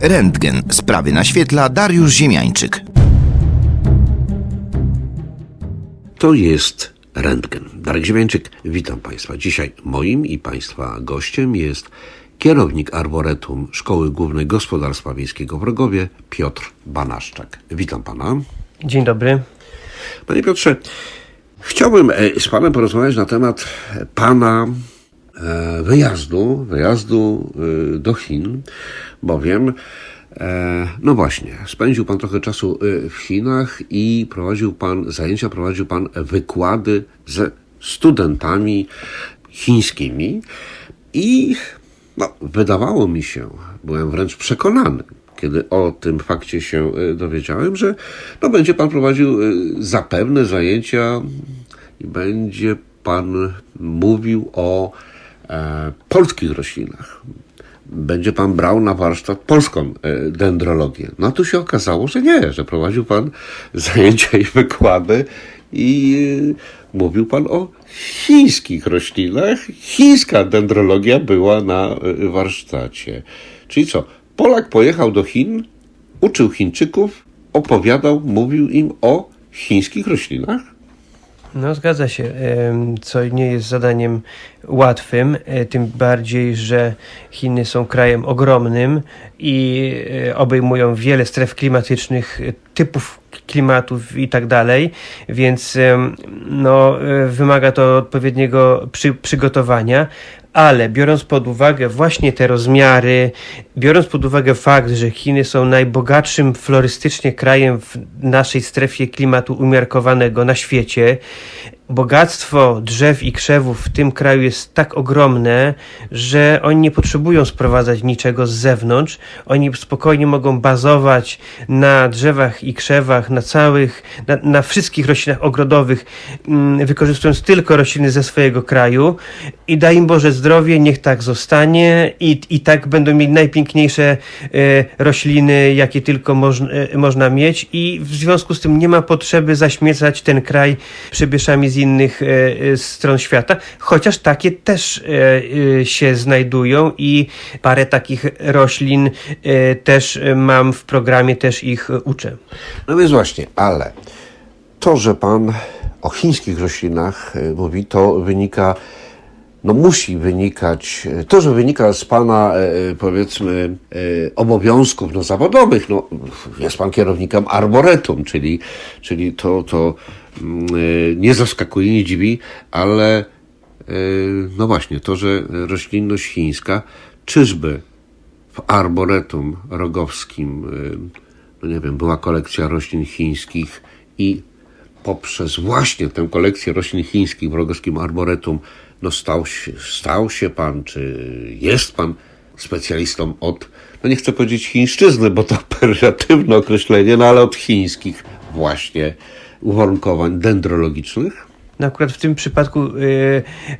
Rentgen. Sprawy naświetla Dariusz Ziemiańczyk. To jest Rentgen. Darek Ziemiańczyk, witam Państwa. Dzisiaj moim i Państwa gościem jest kierownik Arboretum Szkoły Głównej Gospodarstwa Wiejskiego w Rogowie, Piotr Banaszczak. Witam Pana. Dzień dobry. Panie Piotrze, chciałbym e, z Panem porozmawiać na temat Pana wyjazdu, wyjazdu e, do Chin, bowiem e, no właśnie, spędził Pan trochę czasu e, w Chinach i prowadził Pan zajęcia, prowadził Pan wykłady ze studentami chińskimi i no, wydawało mi się, byłem wręcz przekonany, kiedy o tym fakcie się dowiedziałem, że no, będzie Pan prowadził zapewne zajęcia i będzie Pan mówił o e, polskich roślinach. Będzie Pan brał na warsztat polską e, dendrologię. No tu się okazało, że nie, że prowadził Pan zajęcia i wykłady i y, mówił Pan o chińskich roślinach. Chińska dendrologia była na warsztacie. Czyli co? Polak pojechał do Chin, uczył Chińczyków, opowiadał, mówił im o chińskich roślinach. No zgadza się, co nie jest zadaniem łatwym, e, tym bardziej, że Chiny są krajem ogromnym i e, obejmują wiele stref klimatycznych, typów klimatów i tak dalej, więc no, e, wymaga to odpowiedniego przy, przygotowania, ale biorąc pod uwagę właśnie te rozmiary, biorąc pod uwagę fakt, że Chiny są najbogatszym florystycznie krajem w naszej strefie klimatu umiarkowanego na świecie, bogactwo drzew i krzewów w tym kraju jest tak ogromne, że oni nie potrzebują sprowadzać niczego z zewnątrz. Oni spokojnie mogą bazować na drzewach i krzewach, na całych, na, na wszystkich roślinach ogrodowych, mm, wykorzystując tylko rośliny ze swojego kraju. I daj im Boże zdrowie, niech tak zostanie i, i tak będą mieli najpiękniejsze e, rośliny, jakie tylko moż, e, można mieć i w związku z tym nie ma potrzeby zaśmiecać ten kraj przybyszami z innych e, e, stron świata, chociaż takie też e, się znajdują i parę takich roślin też mam w programie, też ich uczę. No więc właśnie, ale to, że Pan o chińskich roślinach mówi, to wynika, no musi wynikać, to, że wynika z Pana, powiedzmy, obowiązków no, zawodowych, no jest Pan kierownikiem arboretum, czyli, czyli to, to nie zaskakuje, nie dziwi, ale y, no właśnie, to, że roślinność chińska, czyżby w arboretum rogowskim, y, no nie wiem, była kolekcja roślin chińskich i poprzez właśnie tę kolekcję roślin chińskich w rogowskim arboretum, no stał się, stał się pan, czy jest pan specjalistą od, no nie chcę powiedzieć chińszczyzny, bo to pejoratywne określenie, no ale od chińskich właśnie uwarunkowań dendrologicznych. No akurat w tym przypadku y,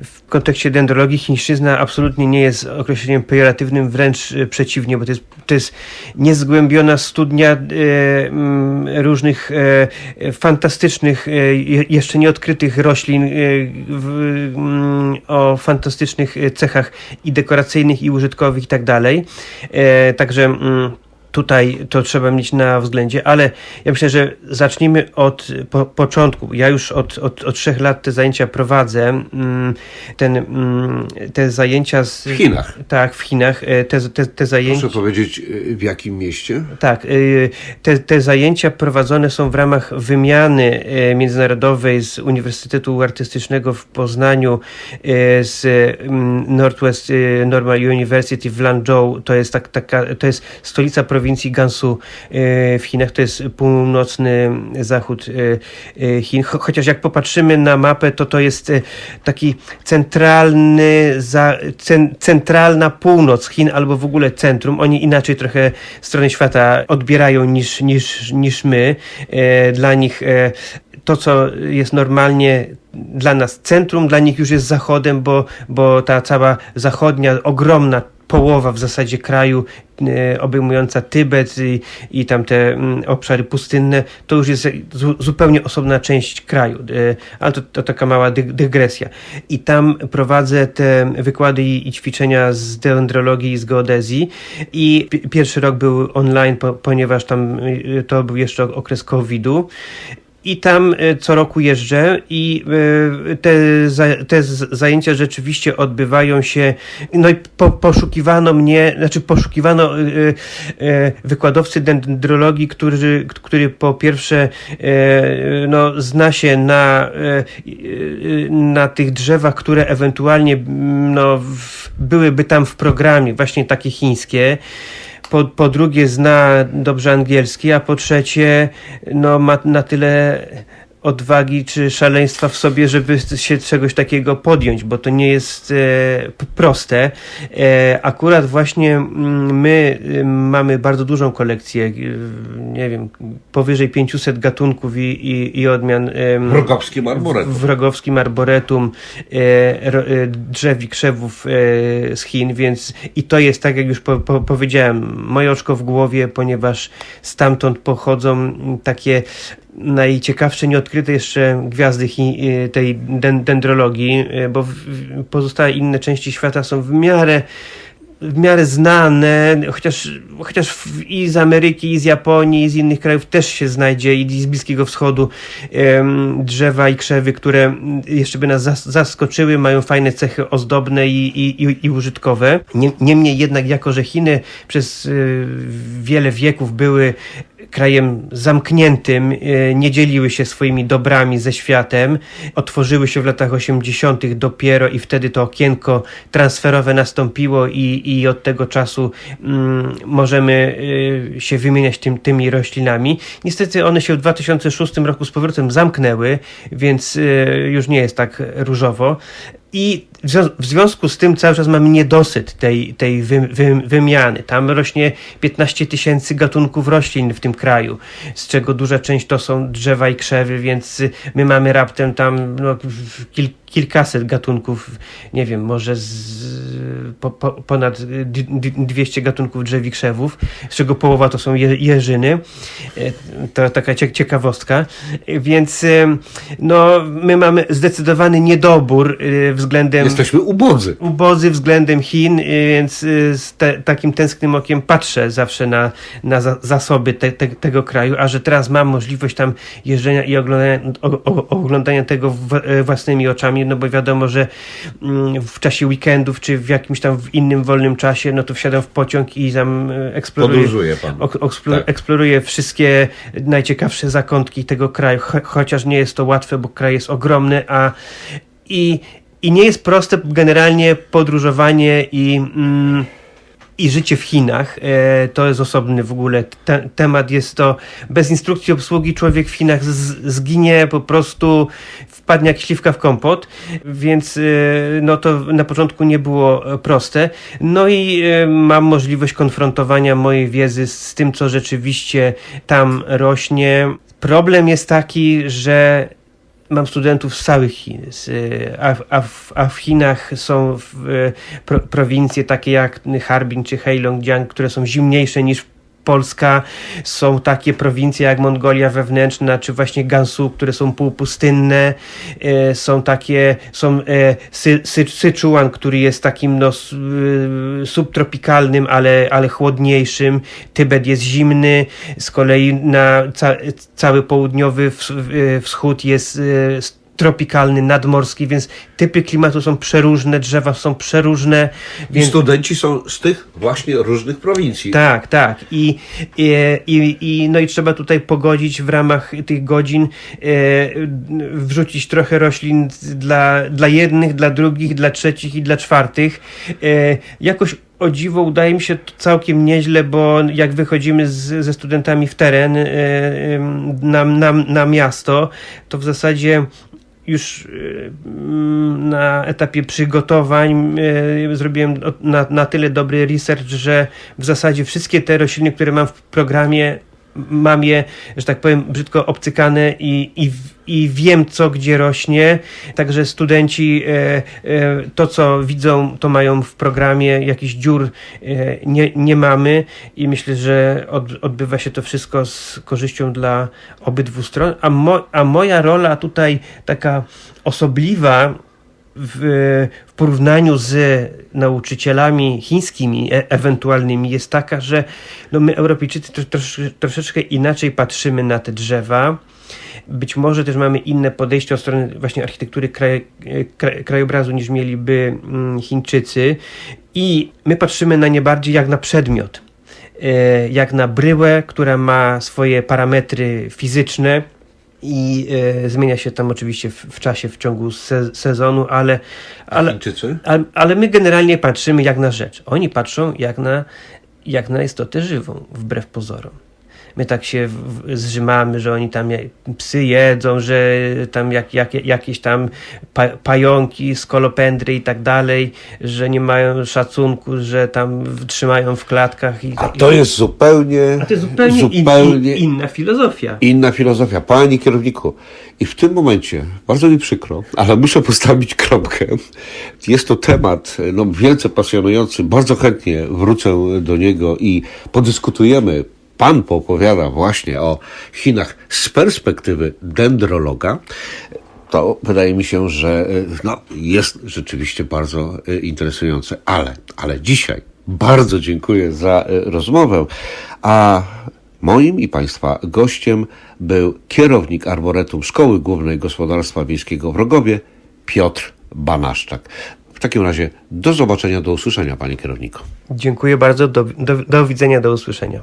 w kontekście dendrologii chińszczyzna absolutnie nie jest określeniem pejoratywnym, wręcz y, przeciwnie, bo to jest, to jest niezgłębiona studnia y, mm, różnych fantastycznych, je- jeszcze nieodkrytych roślin mm, o fantastycznych cechach i dekoracyjnych, i użytkowych i tak dalej. Także mm, tutaj to trzeba mieć na względzie, ale ja myślę, że zacznijmy od po, początku. Ja już od, od, od trzech lat te zajęcia prowadzę. Mm, Ten, mm, te zajęcia z, W Chinach. Tak, w Chinach. E, Te, te, te zajęcia. Proszę powiedzieć, y, w jakim mieście? Tak, y, te, te zajęcia prowadzone są w ramach wymiany międzynarodowej z Uniwersytetu Artystycznego w Poznaniu, z mm, Northwest Normal University w Lanzhou. To jest, tak, taka, to jest stolica prowincji Gansu y, w Chinach. To jest północny zachód y, y, Chin. Cho- Chociaż jak popatrzymy na mapę, to to jest taki centralny, centralna północ Chin albo w ogóle centrum. Oni inaczej trochę strony świata odbierają niż, niż, niż my. E, Dla nich e, to, co jest normalnie dla nas centrum, dla nich już jest zachodem, bo, bo ta cała zachodnia, ogromna połowa w zasadzie kraju e, obejmująca Tybet i, i tam te mm, obszary pustynne, to już jest zu, zupełnie osobna część kraju. E, Ale to, to taka mała dy, dygresja. I tam prowadzę te wykłady i, i ćwiczenia z dendrologii i z geodezji i pi- pierwszy rok był online, po, ponieważ tam y, to był jeszcze okres COVID-u. I tam y, co roku jeżdżę i y, te, te zajęcia rzeczywiście odbywają się. No i po, poszukiwano mnie, znaczy poszukiwano y, wykładowcy dendrologii, który, który po pierwsze no, zna się na, na tych drzewach, które ewentualnie mm, no, byłyby tam w programie, właśnie takie chińskie po, po drugie zna dobrze angielski, a po trzecie no, ma na tyle odwagi czy szaleństwa w sobie, żeby się czegoś takiego podjąć, bo to nie jest e, proste. E, akurat właśnie my y, mamy bardzo dużą kolekcję, y, nie wiem, powyżej 500 gatunków i, i, i odmian em, Wrogowskim arboretum. w rogowskim arboretum e, e, drzew i krzewów e, z Chin, więc i to jest tak, jak już po, po, powiedziałem, moje oczko w głowie, ponieważ stamtąd pochodzą takie najciekawsze, nieodkryte jeszcze gwiazdy e, tej den, dendrologii, e, bo pozostałe inne części świata są w miarę w miarę znane, chociaż, chociaż i z Ameryki, i z Japonii, i z innych krajów też się znajdzie, i z Bliskiego Wschodu drzewa i krzewy, które jeszcze by nas zas, zaskoczyły, mają fajne cechy ozdobne i, i, i, użytkowe. Nie, niemniej jednak, jako że Chiny przez y, wiele wieków były krajem zamkniętym, e, nie dzieliły się swoimi dobrami ze światem, otworzyły się w latach 80. dopiero i wtedy to okienko transferowe nastąpiło i, i od tego czasu mm, możemy y, się wymieniać tym, tymi roślinami. Niestety one się w 2006 roku z powrotem zamknęły, więc y, już nie jest tak różowo. I w zwią- w związku z tym cały czas mamy niedosyt tej, tej wy, wy, wymiany. Tam rośnie 15 tysięcy gatunków roślin w tym kraju, z czego duża część to są drzewa i krzewy, więc my mamy raptem tam no, kilkaset gatunków, nie wiem, może z, po, po, ponad d- d- 200 gatunków drzew i krzewów, z czego połowa to są je, jeżyny. E, To taka cie, ciekawostka. E, Więc em, no, my mamy zdecydowany niedobór e, względem Jesteśmy ubodzy. ubodzy względem Chin, więc z te, takim tęsknym okiem patrzę zawsze na, na za, zasoby te, te, tego kraju, a że teraz mam możliwość tam jeżdżenia i oglądania, o, o, oglądania tego w, e, własnymi oczami, no bo wiadomo, że mm, w czasie weekendów czy w jakimś tam w innym wolnym czasie, no to wsiadam w pociąg i tam e, eksploruję. Podróżuje pan. Ok- eksplo- Tak. Eksploruję wszystkie najciekawsze zakątki tego kraju, cho- chociaż nie jest to łatwe, bo kraj jest ogromny, a i, i nie jest proste generalnie podróżowanie i, mm, i życie w Chinach. E, to jest osobny w ogóle te, temat. Jest to bez instrukcji obsługi człowiek w Chinach zginie po prostu wpadnie jak śliwka w kompot, więc e, no to na początku nie było e, proste. No i e, mam możliwość konfrontowania mojej wiedzy z tym, co rzeczywiście tam rośnie. Problem jest taki, że mam studentów z całych Chin, y, a, w- a, a w Chinach są w, y, pro, prowincje takie jak Harbin czy Heilongjiang, które są zimniejsze niż Polska. Są takie prowincje jak Mongolia wewnętrzna, czy właśnie Gansu, które są półpustynne. E, są takie, są e, Sy, Sy, Syczuan, który jest takim no, y, subtropikalnym, ale, ale chłodniejszym. Tybet jest zimny. Z kolei na ca, cały południowy ws, wschód jest tropikalny, nadmorski, więc typy klimatu są przeróżne, drzewa są przeróżne. I Więc studenci są z tych właśnie różnych prowincji. tak, tak. I, i, i, i, no i trzeba tutaj pogodzić w ramach tych godzin, e, wrzucić trochę roślin dla, dla jednych, dla drugich, dla trzecich i dla czwartych. E, jakoś o dziwo udaje mi się to całkiem nieźle, bo jak wychodzimy z, ze studentami w teren e, em, na, na, na miasto, to w zasadzie już e, mm, na etapie przygotowań e, zrobiłem na, na tyle dobry research, że w zasadzie wszystkie te rośliny, które mam w programie, mam je, że tak powiem, brzydko obcykane i, i, i wiem, co gdzie rośnie. Także studenci e, e, to, co widzą, to mają w programie. Jakichś dziur e, nie, nie mamy i myślę, że od, odbywa się to wszystko z korzyścią dla obydwu stron. A, mo, a moja rola tutaj taka osobliwa w, porównaniu z nauczycielami chińskimi e, ewentualnymi jest taka, że no my Europejczycy tro, trosz, troszeczkę inaczej patrzymy na te drzewa. Być może też mamy inne podejście od strony właśnie architektury kraj, kraj, krajobrazu niż mieliby mm, Chińczycy i my patrzymy na nie bardziej jak na przedmiot, e, jak na bryłę, która ma swoje parametry fizyczne, i e, zmienia się tam oczywiście w, w czasie, w ciągu se, sezonu, ale, ale, ale, ale my generalnie patrzymy jak na rzecz. Oni patrzą jak na, jak na istotę żywą, wbrew pozorom. My tak się zrzymamy, że oni tam psy jedzą, że tam jak, jak, jakieś tam pa, pająki, skolopendry i tak dalej, że nie mają szacunku, że tam trzymają w klatkach. I, A to jest zupełnie, a to jest zupełnie, in- zupełnie in, inna filozofia. inna filozofia. Panie kierowniku, i w tym momencie, bardzo mi przykro, ale muszę postawić kropkę. Jest to temat no, wielce pasjonujący. Bardzo chętnie wrócę do niego i podyskutujemy. Pan poopowiada właśnie o Chinach z perspektywy dendrologa. To wydaje mi się, że y, no, jest rzeczywiście bardzo y, interesujące. Ale, ale dzisiaj bardzo dziękuję za y, rozmowę. A moim i Państwa gościem był kierownik Arboretum Szkoły Głównej Gospodarstwa Wiejskiego w Rogowie, Piotr Banaszczak. W takim razie do zobaczenia, do usłyszenia, panie kierowniku. Dziękuję bardzo. Do, do, do widzenia, do usłyszenia.